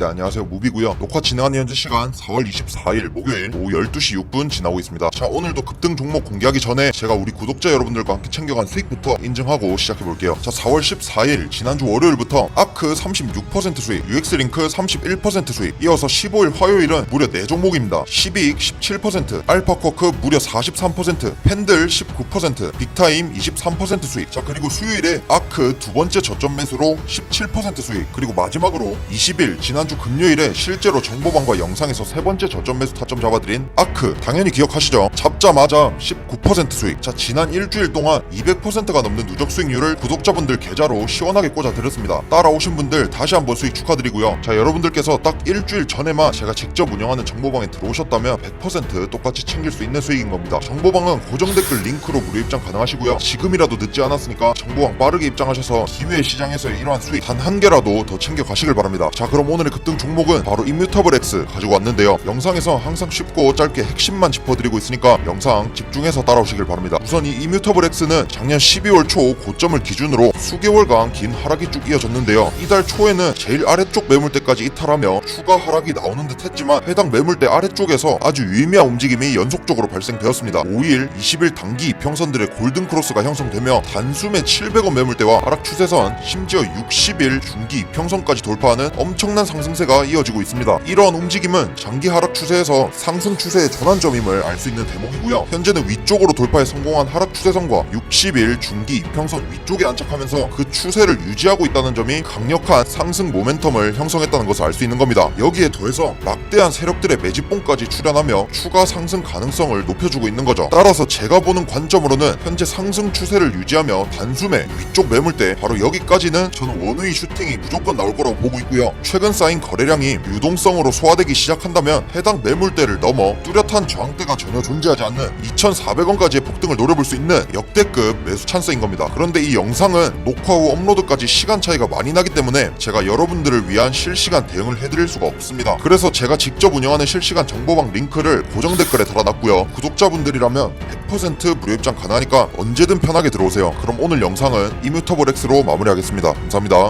네 안녕하세요. 무비고요. 녹화 진행하는 현재 시간 4월 24일 목요일 오후 12시 6분 지나고 있습니다. 자 오늘도 급등 종목 공개하기 전에 제가 우리 구독자 여러분들과 함께 챙겨간 수익부터 인증하고 시작해 볼게요. 자 4월 14일 지난주 월요일부터 아크 36% 수익 UX링크 31% 수익 이어서 15일 화요일은 무려 4종목입니다. 12익 17% 알파쿼크 무려 43% 팬들 19% 빅타임 23% 수익. 자 그리고 수요일에 아크 두 번째 저점 매수로 17% 수익 그리고 마지막으로 20일 지난주 금요일에 실제로 정보방과 영상에서 세 번째 저점 매수 타점 잡아드린 아크 당연히 기억하시죠? 잡자마자 19% 수익. 자 지난 일주일 동안 200%가 넘는 누적 수익률을 구독자분들 계좌로 시원하게 꽂아 드렸습니다. 따라오신 분들 다시 한번 수익 축하드리고요. 자 여러분들께서 딱 일주일 전에만 제가 직접 운영하는 정보방에 들어오셨다면 100% 똑같이 챙길 수 있는 수익인 겁니다. 정보방은 고정 댓글 링크로 무료 입장 가능하시고요. 지금이라도 늦지 않았으니까 정보방 빠르게 입장하셔서 기회 시장에서의 이러한 수익 단 한 개라도 더 챙겨 가시길 바랍니다. 자 그럼 오늘의 급등 종목은 바로 임뮤터블 X 가지고 왔는데요. 영상에서 항상 쉽고 짧게 핵심만 짚어드리고 있으니까 영상 집중해서 따라오시길 바랍니다. 우선 이 임뮤터블 X는 작년 12월 초 고점을 기준으로 수개월간 긴 하락이 쭉 이어졌는데요. 이달 초에는 제일 아래쪽 매물대까지 이탈하며 추가 하락이 나오는 듯 했지만 해당 매물대 아래쪽에서 아주 유의미한 움직임이 연속적으로 발생되었습니다. 5일, 20일 단기 이평선들의 골든 크로스가 형성되며 단숨에 700원 매물대와 하락 추세선 심지어 60일 중기 이평선까지 돌파하는 엄청난 상승 세가 이어지고 있습니다 이러한 움직임은 장기 하락 추세에서 상승 추세의 전환점임을 알 수 있는 대목이고요 현재는 위쪽으로 돌파에 성공한 하락 추세선과 60일 중기 이평선 위쪽에 안착하면서 그 추세를 유지하고 있다는 점이 강력한 상승 모멘텀을 형성했다는 것을 알 수 있는 겁니다. 여기에 더해서 막대한 세력들의 매집봉까지 출현하며 추가 상승 가능성을 높여주고 있는 거죠. 따라서 제가 보는 관점으로는 현재 상승 추세를 유지하며 단숨에 위쪽 매물대 바로 여기까지는 저는 원웨이 슈팅이 무조건 나올 거라고 보고 있고요. 최근 거래량이 유동성으로 소화되기 시작한다면 해당 매물대를 넘어 뚜렷한 저항대가 전혀 존재하지 않는 2,400원까지의 폭등을 노려볼 수 있는 역대급 매수 찬스인 겁니다. 그런데 이 영상은 녹화 후 업로드까지 시간 차이가 많이 나기 때문에 제가 여러분들을 위한 실시간 대응을 해드릴 수가 없습니다. 그래서 제가 직접 운영하는 실시간 정보방 링크를 고정 댓글에 달아놨고요. 구독자분들이라면 100% 무료 입장 가능하니까 언제든 편하게 들어오세요. 그럼 오늘 영상은 이뮤터블 X로 마무리하겠습니다. 감사합니다.